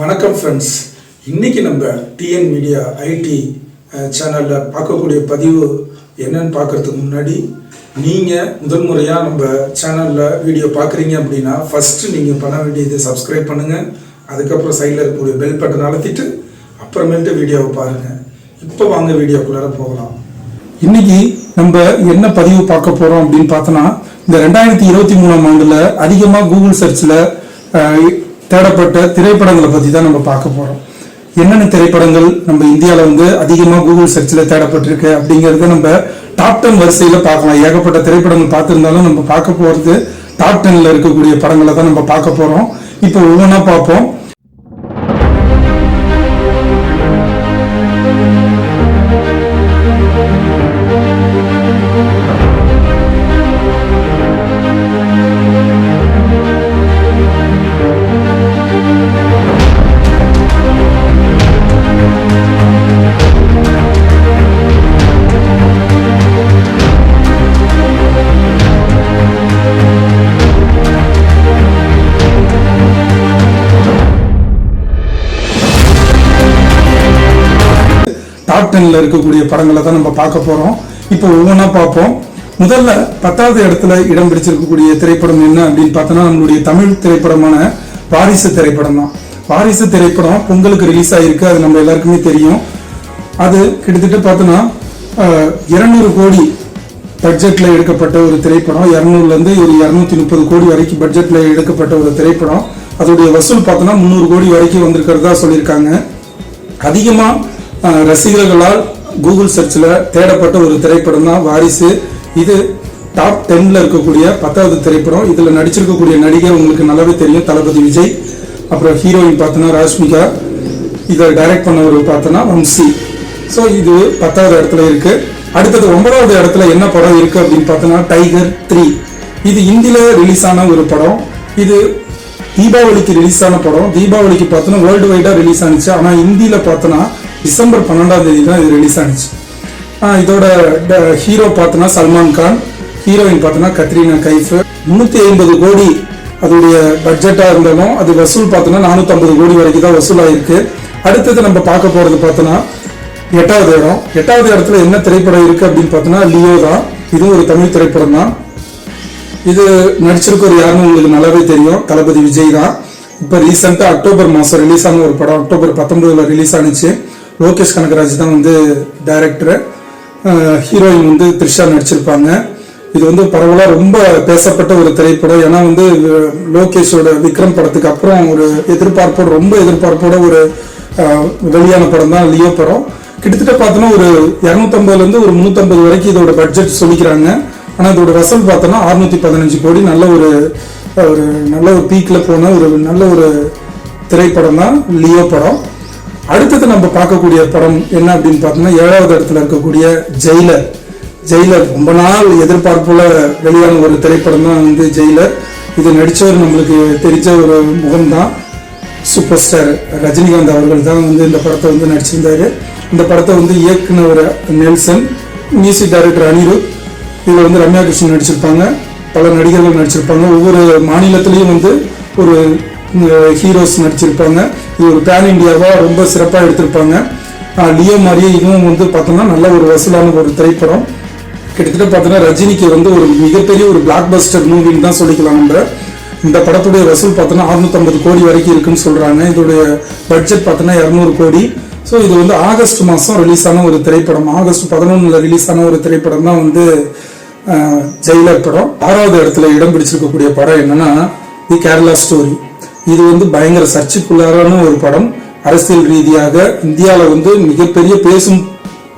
வணக்கம் ஃப்ரெண்ட்ஸ் இன்றைக்கி நம்ம டிஎன் மீடியா ஐடி சேனலில் பார்க்கக்கூடிய பதிவு என்னன்னு பார்க்கறதுக்கு முன்னாடி நீங்கள் முதல் முறையாக நம்ம சேனலில் வீடியோ பார்க்குறீங்க அப்படின்னா ஃபஸ்ட்டு நீங்கள் பண்ண வேண்டியது சப்ஸ்கிரைப் பண்ணுங்கள் அதுக்கப்புறம் சைடில் இருக்கக்கூடிய பெல் பட்டன் அழுத்திட்டு அப்புறமேட்டு வீடியோவை பாருங்கள் இப்போ வாங்க வீடியோக்குள்ளார போகலாம். இன்னைக்கு நம்ம என்ன பதிவு பார்க்க போகிறோம் அப்படின்னு பார்த்தோன்னா இந்த ரெண்டாயிரத்தி இருபத்தி மூணாம் ஆண்டில் அதிகமாக கூகுள் சர்ச்சில் தேடப்பட்ட திரைப்படங்களை பற்றி தான் நம்ம பார்க்க போறோம். என்னென்ன திரைப்படங்கள் நம்ம இந்தியாவில் வந்து அதிகமாக கூகுள் சர்ச்சில் தேடப்பட்டிருக்கு அப்படிங்கிறத நம்ம டாப் டென் வரிசையில் பார்க்கலாம். ஏகப்பட்ட திரைப்படங்கள் பார்த்துருந்தாலும் நம்ம பார்க்க போகிறது டாப் டென்ல இருக்கக்கூடிய படங்களை தான் நம்ம பார்க்க போறோம். இப்போ ஒவ்வொன்றா பார்ப்போம். டாப் டென்ல இருக்கக்கூடிய படங்களை தான் நம்ம பார்க்க போறோம். இப்போ ஒவ்வொன்றா பார்ப்போம். முதல்ல பத்தாவது இடத்துல இடம் பிடிச்சிருக்கக்கூடிய திரைப்படம் என்ன அப்படின்னு பார்த்தோன்னா நம்மளுடைய தமிழ் திரைப்படமான வாரிசு திரைப்படம் தான். வாரிசு திரைப்படம் பொங்கலுக்கு ரிலீஸ் ஆகிருக்கு அது நம்ம எல்லாருக்குமே தெரியும். அது கிட்டத்தட்ட பார்த்தோன்னா இருநூறு கோடி பட்ஜெட்ல எடுக்கப்பட்ட ஒரு திரைப்படம். இரநூறுலேருந்து ஒரு இரநூத்தி முப்பது கோடி வரைக்கும் பட்ஜெட்ல எடுக்கப்பட்ட ஒரு திரைப்படம். அதோடைய வசூல் பார்த்தோன்னா முந்நூறு கோடி வரைக்கும் வந்திருக்கிறதா சொல்லியிருக்காங்க. அதிகமாக ரசிகர்களால் கூகுள் சர்ச்சில் தேடப்பட்ட ஒரு திரைப்படம் தான் வாரிசு. இது டாப் டென்ல இருக்கக்கூடிய பத்தாவது திரைப்படம். இதில் நடிச்சிருக்கக்கூடிய நடிகை உங்களுக்கு நல்லாவே தெரியும் தளபதி விஜய். அப்புறம் ஹீரோயின் பார்த்தோன்னா ராஷ்மிகா. இதை டைரக்ட் பண்ணவர் பார்த்தோன்னா வம்சி. ஸோ இது பத்தாவது இடத்துல இருக்கு. அடுத்தது ஒன்பதாவது இடத்துல என்ன படம் இருக்கு அப்படின்னு பார்த்தோன்னா டைகர் த்ரீ இது இந்தியில ரிலீஸ் ஆன ஒரு படம். இது தீபாவளிக்கு ரிலீஸ் ஆன படம். தீபாவளிக்கு பார்த்தோன்னா வேர்ல்டு வைடாக ரிலீஸ் ஆனிச்சு. ஆனால் இந்தியில பார்த்தோன்னா டிசம்பர் பன்னெண்டாம் தேதி தான் இது ரிலீஸ் ஆனிச்சு. இதோட ஹீரோ பார்த்தோன்னா சல்மான் கான் ஹீரோயின் பார்த்தோன்னா கத்ரீனா கைஃப். முந்நூற்றி ஐம்பது கோடி அதோடைய பட்ஜெட்டாக இருந்தாலும் அது வசூல் பார்த்தோன்னா நானூற்றம்பது கோடி வரைக்கும் தான் வசூல் ஆயிருக்கு அடுத்தது நம்ம பார்க்க போகிறது பார்த்தோன்னா எட்டாவது இடம். எட்டாவது இடத்துல என்ன திரைப்படம் இருக்குது அப்படின்னு பார்த்தோன்னா லியோ தான். இதுவும் ஒரு தமிழ் திரைப்படம் தான். இது நடிச்சிருக்கிற யாருன்னு உங்களுக்கு நல்லாவே தெரியும். தளபதி விஜய் தான். இப்போ ரீசெண்டாக அக்டோபர் மாதம் ரிலீஸ் ஆன ஒரு படம். அக்டோபர் பத்தொன்பதுல ரிலீஸ் ஆனிச்சு. லோகேஷ் கனகராஜ் தான் வந்து டைரக்டரு ஹீரோயின் வந்து த்ரிஷா நடிச்சிருப்பாங்க. இது வந்து பரவலாக ரொம்ப பேசப்பட்ட ஒரு திரைப்படம். ஏன்னா வந்து லோகேஷோட விக்ரம் படத்துக்கு அப்புறம் ஒரு எதிர்பார்ப்போட ரொம்ப எதிர்பார்ப்போட ஒரு வெளியான படம் தான் லியோ படம். கிட்டத்தட்ட பார்த்தோன்னா ஒரு இரநூத்தம்பதுலேருந்து ஒரு முந்நூற்றம்பது வரைக்கும் இதோட பட்ஜெட் சொல்லிக்கிறாங்க. ஆனால் இதோட ரசல் பார்த்தோன்னா அறுநூத்தி பதினஞ்சு கோடி. நல்ல ஒரு ஒரு நல்ல ஒரு பீக்கில் போன ஒரு நல்ல ஒரு திரைப்படம் தான் லியோ படம். அடுத்தது நம்ம பார்க்கக்கூடிய படம் என்ன அப்படின்னு பார்த்தோம்னா ஏழாவது இடத்துல இருக்கக்கூடிய ஜெயிலர். ஜெயிலர் ரொம்ப நாள் எதிர்பார்ப்புல வெளியான ஒரு திரைப்படம் தான் வந்து ஜெயிலர். இது நடித்தவர் நம்மளுக்கு தெரிஞ்ச ஒரு முகம்தான். சூப்பர் ஸ்டார் ரஜினிகாந்த் அவர்கள் தான் வந்து இந்த படத்தை வந்து நடிச்சிருந்தாரு. இந்த படத்தை வந்து இயக்குனர் நெல்சன் மியூசிக் டைரக்டர் அனிருத். இதில் வந்து ரம்யா கிருஷ்ணன் நடிச்சிருப்பாங்க. பல நடிகர்கள் நடிச்சிருப்பாங்க. ஒவ்வொரு மாநிலத்திலையும் வந்து ஒரு ஹீரோஸ் நடிச்சிருப்பாங்க. இது ஒரு பேன் இந்தியாவாக ரொம்ப சிறப்பாக எடுத்திருப்பாங்க. லியோ மாதிரியே இதுவும் வந்து பார்த்தோம்னா நல்ல ஒரு வசூலான ஒரு திரைப்படம். கிட்டத்தட்ட பார்த்தோன்னா ரஜினிக்கு வந்து ஒரு மிகப்பெரிய ஒரு பிளாக் பஸ்டர் மூவின்னு தான் சொல்லிக்கலாம் நம்ம. இந்த படத்துடைய வசூல் பார்த்தோன்னா 650 கோடி வரைக்கும் இருக்குன்னு சொல்கிறாங்க இதோடைய பட்ஜெட் பார்த்தோன்னா இரநூறு கோடி. ஸோ இது வந்து ஆகஸ்ட் மாதம் ரிலீஸ் ஆன ஒரு திரைப்படம். ஆகஸ்ட் பதினொன்றில் ரிலீஸ் ஆன ஒரு திரைப்படம் தான் வந்து ஜெயிலர் படம். ஆறாவது இடத்துல இடம் பிடிச்சிருக்கக்கூடிய படம் என்னன்னா தி கேரளா ஸ்டோரி இது வந்து பயங்கர சர்ச்சைக்குள்ளாரான ஒரு படம். அரசியல் ரீதியாக இந்தியாவில் வந்து மிகப்பெரிய பேசும்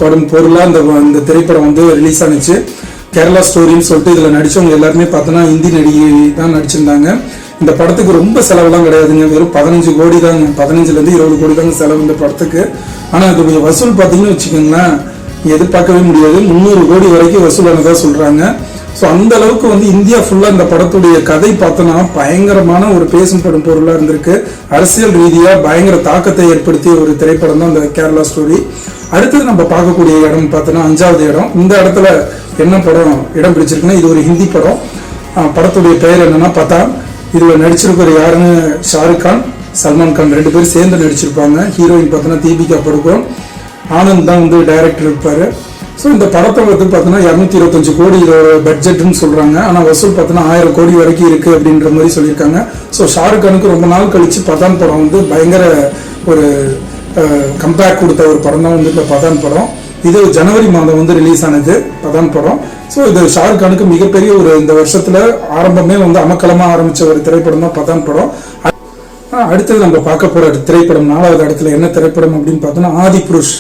படம் பொருளாக இந்த இந்த திரைப்படம் வந்து ரிலீஸ் ஆனிச்சு. கேரளா ஸ்டோரின்னு சொல்லிட்டு இதில் நடித்தவங்க எல்லாருமே பார்த்தோன்னா ஹிந்தி நடிகை தான் நடிச்சிருந்தாங்க. இந்த படத்துக்கு ரொம்ப செலவெல்லாம் கிடையாதுங்க. வெறும் பதினஞ்சு கோடி தாங்க. பதினஞ்சுலேருந்து இருபது கோடி தாங்க செலவு இந்த படத்துக்கு. ஆனால் அதோடைய வசூல் பார்த்தீங்கன்னு வச்சுக்கோங்களேன் எதிர்பார்க்கவே முடியாது. முந்நூறு கோடி வரைக்கும் வசூலானதாக சொல்கிறாங்க ஸோ அந்த அளவுக்கு வந்து இந்தியா ஃபுல்லாக இந்த படத்துடைய கதை பார்த்தோன்னா பயங்கரமான ஒரு பேசும் படும் பொருளாக இருந்திருக்கு. அரசியல் ரீதியாக பயங்கர தாக்கத்தை ஏற்படுத்திய ஒரு திரைப்படம் தான் இந்த கேரளா ஸ்டோரி அடுத்தது நம்ம பார்க்கக்கூடிய இடம் பார்த்தோன்னா அஞ்சாவது இடம். இந்த இடத்துல என்ன படம் இடம் பிடிச்சிருக்குன்னா இது ஒரு ஹிந்தி படம். படத்துடைய பெயர் என்னன்னா பதான். இதில் நடிச்சிருக்கிற யாருன்னு? ஷாருக் கான் சல்மான் கான் ரெண்டு பேரும் சேர்ந்து நடிச்சிருப்பாங்க. ஹீரோயின் பார்த்தோன்னா தீபிகா படுகோன். ஆனந்த் தான் வந்து டைரக்டர் இருப்பார். ஸோ இந்த படத்தை வந்து பார்த்தோன்னா இரநூத்தி இருபத்தஞ்சு கோடி பட்ஜெட்னு சொல்கிறாங்க ஆனால் வசூல் பார்த்தோன்னா ஆயிரம் கோடி வரைக்கும் இருக்குது அப்படின்ற மாதிரி சொல்லியிருக்காங்க. ஸோ ஷாருக் கானுக்கு ரொம்ப நாள் கழித்து பதான் படம் வந்து பயங்கர ஒரு கம்பேக் கொடுத்த ஒரு படம் தான் வந்து இந்த பதான் படம். இது ஜனவரி மாதம் வந்து ரிலீஸ் ஆனது பதான் படம். ஸோ இது ஷாருக் கானுக்கு மிகப்பெரிய ஒரு இந்த வருஷத்தில் ஆரம்பமே வந்து அமக்கலமாக ஆரம்பித்த ஒரு திரைப்படம் தான் பதான் படம். அடுத்தது நம்ம பார்க்க போகிற திரைப்படம் நாலாவது இடத்துல என்ன திரைப்படம் அப்படின்னு பார்த்தோன்னா ஆதி புருஷ்.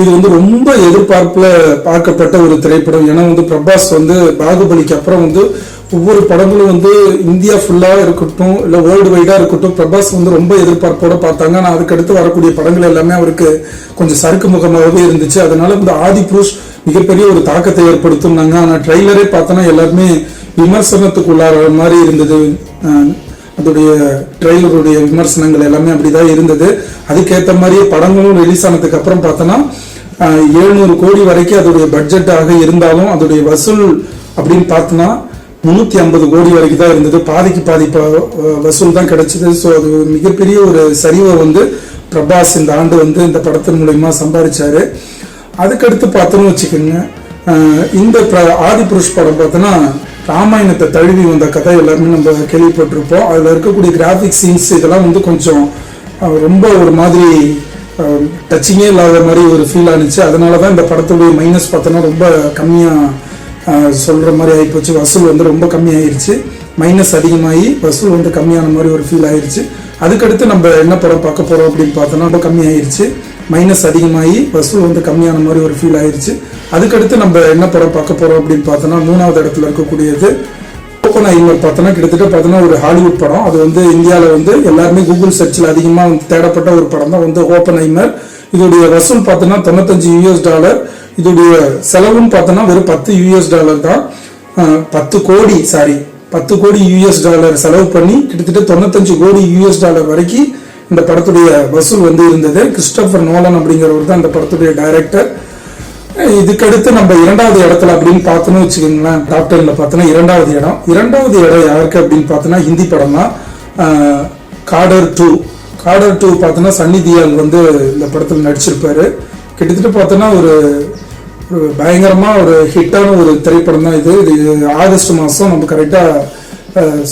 இது வந்து ரொம்ப எதிர்பார்ப்புல பார்க்கப்பட்ட ஒரு திரைப்படம். ஏன்னா வந்து பிரபாஸ் வந்து பாகுபலிக்கு அப்புறம் வந்து ஒவ்வொரு படங்களும் வந்து இந்தியா ஃபுல்லாக இருக்கட்டும் இல்லை வேர்ல்டு வைடாக இருக்கட்டும் பிரபாஸ் வந்து ரொம்ப எதிர்பார்ப்போட பார்த்தாங்க. ஆனால் அதுக்கடுத்து வரக்கூடிய படங்கள் எல்லாமே அவருக்கு கொஞ்சம் சறுக்கு முகமாகவே இருந்துச்சு. அதனால இந்த ஆதி புருஷ் மிகப்பெரிய ஒரு தாக்கத்தை ஏற்படுத்தினாங்க. ஆனால் ட்ரெய்லரே பார்த்தோன்னா எல்லாருமே விமர்சனத்துக்குள்ளார மாதிரி இருந்தது. அதோடைய ட்ரெய்லருடைய விமர்சனங்கள் எல்லாமே அப்படிதான் இருந்தது. அதுக்கேற்ற மாதிரியே படங்களும் ரிலீஸ் ஆனதுக்கு அப்புறம் பார்த்தோன்னா எழுநூறு கோடி வரைக்கும் அதோடைய பட்ஜெட்டாக இருந்தாலும் அதோடைய வசூல் அப்படின்னு பார்த்தோன்னா முந்நூற்றி ஐம்பது கோடி வரைக்கும் தான் இருந்தது. பாதிக்கு பாதி வசூல் தான் கிடைச்சது. ஸோ அது மிகப்பெரிய ஒரு சரிவை வந்து பிரபாஸ் இந்த ஆண்டு வந்து இந்த படத்தின் மூலயமா சம்பாதிச்சாரு. அதுக்கடுத்து பார்த்தோன்னு வச்சுக்கோங்க இந்த ஆதிபுருஷ் படம் பார்த்தோன்னா ராமாயணத்தை தழுவி வந்த கதை எல்லாருமே நம்ம கேள்விப்பட்டிருப்போம். அதில் இருக்கக்கூடிய கிராஃபிக் சீன்ஸ் இதெல்லாம் வந்து கொஞ்சம் ரொம்ப ஒரு மாதிரி டச்சிங்கே இல்லாத மாதிரி ஒரு ஃபீல் ஆனிச்சு அதனால தான் இந்த படத்துடைய மைனஸ் பார்த்தோன்னா ரொம்ப கம்மியாக சொல்கிற மாதிரி ஆகிப்போச்சு வசூல் வந்து ரொம்ப கம்மியாயிருச்சு. மைனஸ் அதிகமாகி வசூல் வந்து கம்மியான மாதிரி ஒரு ஃபீல் ஆயிடுச்சு அதுக்கடுத்து நம்ம என்ன படம் பார்க்க போகிறோம் அப்படின்னு பார்த்தோன்னா ரொம்ப கம்மியாயிருச்சு. மைனஸ் அதிகமாகி வசூல் வந்து கம்மியான மாதிரி ஒரு ஃபீல் ஆயிடுச்சு அதுக்கடுத்து நம்ம என்ன படம் பார்க்க போகிறோம் அப்படின்னு பார்த்தோன்னா மூணாவது இடத்துல இருக்கக்கூடியது ஓப்பன் ஐவர் பார்த்தோன்னா கிட்டத்தட்ட பார்த்தோன்னா ஒரு ஹாலிவுட் படம். அது வந்து இந்தியாவில் வந்து எல்லாருமே கூகுள் சர்ச்சில் அதிகமாக வந்து தேடப்பட்ட ஒரு படம் தான் வந்து ஓப்பன் ஐமர். இதோடைய வசூல் பார்த்தோன்னா தொண்ணூத்தஞ்சு யூஎஸ் டாலர் இதோடைய செலவும் பார்த்தோன்னா வெறும் பத்து யூஎஸ் டாலர் தான். பத்து கோடி சாரி பத்து கோடி யூஎஸ் டாலர் செலவு பண்ணி கிட்டத்தட்ட தொண்ணூத்தஞ்சு கோடி யூஎஸ் டாலர் வரைக்கும் இந்த படத்துடைய வசூல் வந்து இருந்தது. கிறிஸ்டபர் நோலன் அப்படிங்கிறவர் தான் இந்த படத்துடைய டைரக்டர் இதுக்கடுத்து நம்ம இரண்டாவது இடத்துல அப்படின்னு பார்த்தோன்னு வச்சுக்கோங்களேன் டாப் டென்ல பார்த்தோன்னா இரண்டாவது இடம். இரண்டாவது இடம் யாருக்கு அப்படின்னு பார்த்தோன்னா ஹிந்தி படம்? தான் காடர் டூ. காடர் டூ பார்த்தோன்னா சன்னி தியால் வந்து இந்த படத்தில் நடிச்சிருப்பாரு. கிட்டத்தட்ட பார்த்தோன்னா ஒரு ஒரு ஒரு ஹிட்டான ஒரு திரைப்படம் தான் இது. இது ஆகஸ்ட் மாதம் நம்ம கரெக்டாக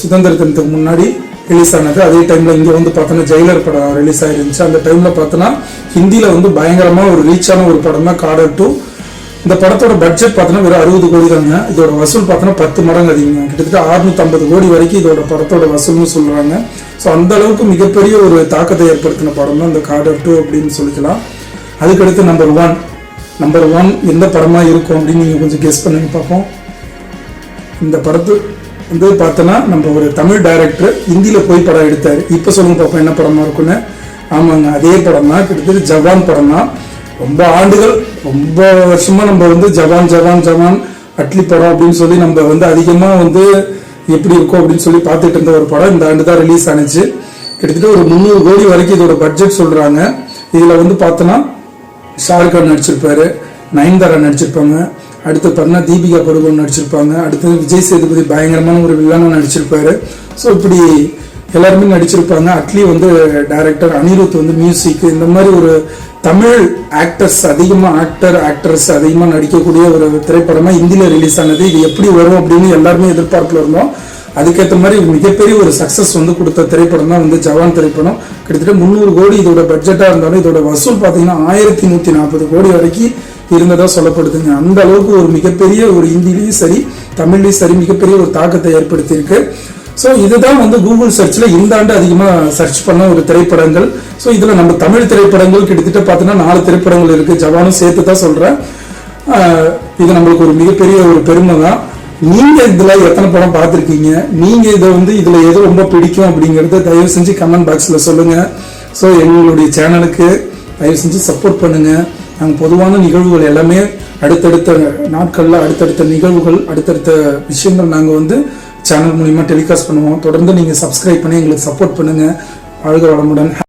சுதந்திர தினத்துக்கு முன்னாடி ரிலீஸ் ஆனது. அதே டைமில் இங்கே வந்து பார்த்தோன்னா ஜெயிலர் படம் ரிலீஸ் ஆகிருந்துச்சு அந்த டைமில் பார்த்தோன்னா ஹிந்தியில் வந்து பயங்கரமாக ஒரு ரீச்சான ஒரு படம் தான் காடர் டூ. இந்த படத்தோட பட்ஜெட் பார்த்தோன்னா வெறும் அறுபது கோடி தாங்க இதோட வசூல் பார்த்தோன்னா பத்து மடங்கு அதிகங்க கிட்டத்தட்ட 650 கோடி வரைக்கும் இதோட படத்தோட வசூல்னு சொல்றாங்க. ஸோ அந்த அளவுக்கு மிகப்பெரிய ஒரு தாக்கத்தை ஏற்படுத்தின படம் தான் இந்த கார்டர் டூ அப்படின்னு சொல்லிக்கலாம். அதுக்கடுத்து நம்பர் ஒன் நம்பர் ஒன் எந்த படமா இருக்கும் அப்படின்னு நீங்கள் கொஞ்சம் கெஸ் பண்ணுங்க பார்ப்போம் இந்த படத்து வந்து பார்த்தோன்னா நம்ம ஒரு தமிழ் டைரக்டர் ஹிந்தியில் போய் படம் எடுத்தார். இப்போ சொல்லுங்க பார்ப்போம் என்ன படமா இருக்குன்னு ஆமாங்க அதே படம் தான் கிட்டத்தட்ட ஜவான் படம் தான் ரொம்ப ஆண்டுகள் ரொம்ப வருஷமா நம்ம வந்து ஜவான் ஜவான் ஜவான் அட்லி படம் அப்படின்னு சொல்லி நம்ம வந்து அதிகமா வந்து எப்படி இருக்கும் அப்படின்னு சொல்லி பார்த்துட்டு இருந்த ஒரு படம். இந்த ஆண்டு தான் ரிலீஸ் ஆனிச்சு. கிட்டத்தட்ட ஒரு முந்நூறு கோடி வரைக்கும் இதோட பட்ஜெட் சொல்றாங்க. இதுல வந்து பார்த்தோன்னா ஷாருக் கான் நடிச்சிருப்பாரு நயன்தாரா நடிச்சிருப்பாங்க அடுத்து பார்த்தா தீபிகா படுகோன் நடிச்சிருப்பாங்க அடுத்து விஜய் சேதுபதி பயங்கரமான ஒரு வில்லனா நடிச்சிருப்பாரு. ஸோ இப்படி எல்லாருமே நடிச்சிருப்பாங்க. அட்லி வந்து டைரக்டர் அனிருத் வந்து மியூசிக் இந்த மாதிரி ஒரு தமிழ் ஆக்டர்ஸ் அதிகமாக ஆக்டர் ஆக்ட்ரஸ் அதிகமாக நடிக்கக்கூடிய ஒரு திரைப்படமாக இந்தியில் ரிலீஸ் ஆனது. இது எப்படி வரும் அப்படின்னு எல்லாருமே எதிர்பார்ப்பில் இருந்தோம். அதுக்கேற்ற மாதிரி மிகப்பெரிய ஒரு சக்ஸஸ் வந்து கொடுத்த திரைப்படம் தான் வந்து ஜவான் திரைப்படம். கிட்டத்தட்ட முந்நூறு கோடி இதோட பட்ஜெட்டாக இருந்தாலும் இதோட வசூல் பார்த்தீங்கன்னா ஆயிரத்தி நூற்றி நாற்பது கோடி வரைக்கும் இருந்ததாக சொல்லப்படுதுங்க. அந்த அளவுக்கு ஒரு மிகப்பெரிய ஒரு ஹிந்திலையும் சரி தமிழ்லையும் சரி மிகப்பெரிய ஒரு தாக்கத்தை ஏற்படுத்தியிருக்கு. ஸோ இதுதான் வந்து கூகுள் சர்ச்சில் இந்த ஆண்டு அதிகமாக சர்ச் பண்ண ஒரு திரைப்படங்கள். ஸோ இதில் நம்ம தமிழ் திரைப்படங்கள் கிட்டத்தட்ட பார்த்தீங்கன்னா நாலு திரைப்படங்கள் இருக்குது ஜவானும் சேர்த்து தான் சொல்கிறேன் இது நம்மளுக்கு ஒரு மிகப்பெரிய ஒரு பெருமை தான். நீங்கள் இதில் எத்தனை படம் பார்த்துருக்கீங்க? நீங்கள் இதை வந்து இதில் எது ரொம்ப பிடிக்கும் அப்படிங்கிறத தயவு செஞ்சு கமெண்ட் பாக்ஸில் சொல்லுங்கள் ஸோ எங்களுடைய சேனலுக்கு தயவு செஞ்சு சப்போர்ட் பண்ணுங்கள் நாங்கள் பொதுவான நிகழ்வுகள் எல்லாமே அடுத்தடுத்த நாட்களில் அடுத்தடுத்த நிகழ்வுகள் அடுத்தடுத்த விஷயங்கள் நாங்கள் வந்து சேனல் மூலியமா டெலிகாஸ்ட் பண்ணுவோம். தொடர்ந்து நீங்க சப்ஸ்கிரைப் பண்ணி எங்களுக்கு சப்போர்ட் பண்ணுங்க. வாழ்க வளமுடன்.